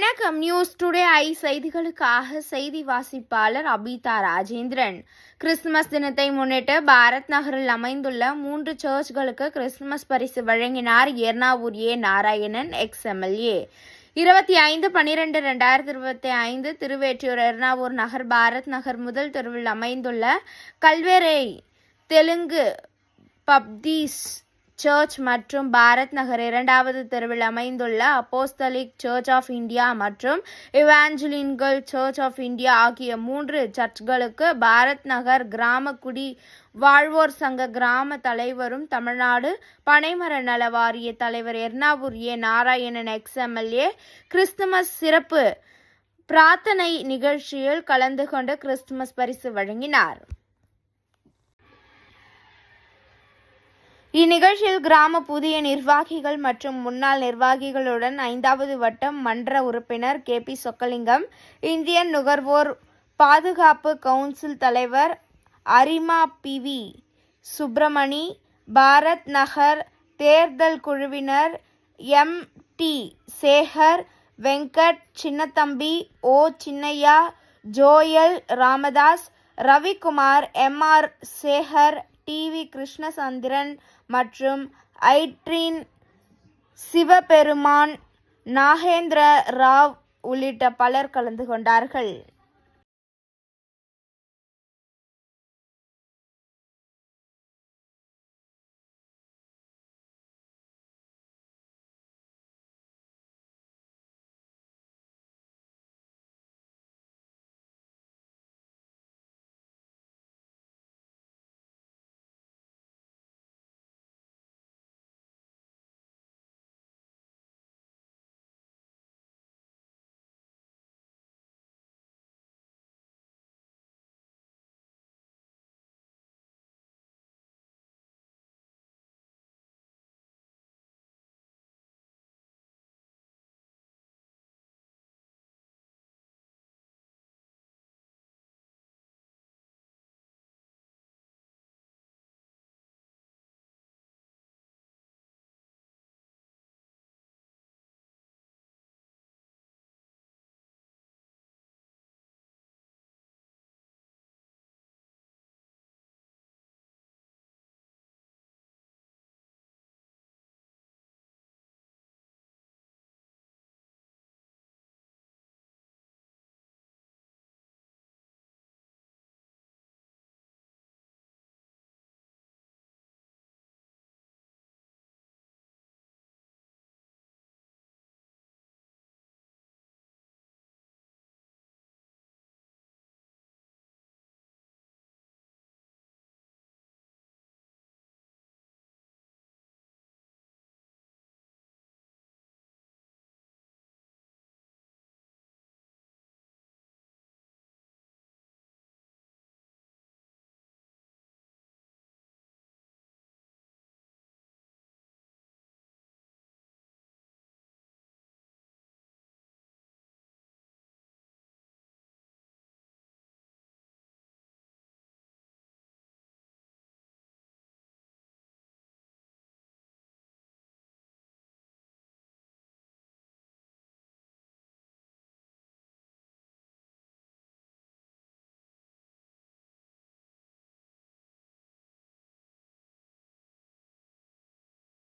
வணக்கம். News today I செய்திகளுக்காக செய்தி வாசிப்பாளர் அபிதா ராஜேந்திரன். கிறிஸ்துமஸ் தினத்தை முன்னிட்டு பாரத் நகரில் அமைந்துள்ள மூன்று சர்ச்களுக்கு கிறிஸ்துமஸ் பரிசு வழங்கினார் Ernavur A. Narayanan ex MLA இருபத்தி ஐந்து பனிரெண்டு ரெண்டாயிரத்தி இருபத்தி ஐந்து திருவேற்றியூர் எர்ணாவூர் நகர் பாரத் நகர் முதல் தெருவில் அமைந்துள்ள கல்வேரை தெலுங்கு பப்தீஸ் சர்ச் மற்றும் பாரத் நகர் இரண்டாவது தெருவில் அமைந்துள்ள அப்போஸ்தலிக் சர்ச் ஆஃப் இந்தியா மற்றும் இவாஞ்சலின்கள் சர்ச் ஆஃப் இந்தியா ஆகிய மூன்று சர்ச்களுக்கு பாரத் நகர் கிராம குடி வாழ்வோர் சங்க கிராம தலைவரும் தமிழ்நாடு பனைமர நல வாரிய தலைவர் Ernavur A. Narayanan ex MLA Christmas சிறப்பு பிரார்த்தனை நிகழ்ச்சியில் கலந்து கொண்டு கிறிஸ்துமஸ் பரிசு வழங்கினார். இந்நிகழ்ச்சியில் கிராம புதிய நிர்வாகிகள் மற்றும் முன்னாள் நிர்வாகிகளுடன் ஐந்தாவது வட்டம் மன்ற உறுப்பினர் கே பி சொக்கலிங்கம் இந்தியன் நுகர்வோர் பாதுகாப்பு கவுன்சில் தலைவர் அரிமா பிவி சுப்பிரமணி பாரத் நகர் தேர்தல் குழுவினர் M D Sekar Venkat Chinnathambi O Chinnaiah Joel Ramadoss Ravikumar M R Sekar TV Krishnachandran மற்றும் ஐட்ரின் சிவபெருமான் நாகேந்திர ராவ் உள்ளிட்ட பலர் கலந்து கொண்டார்கள்.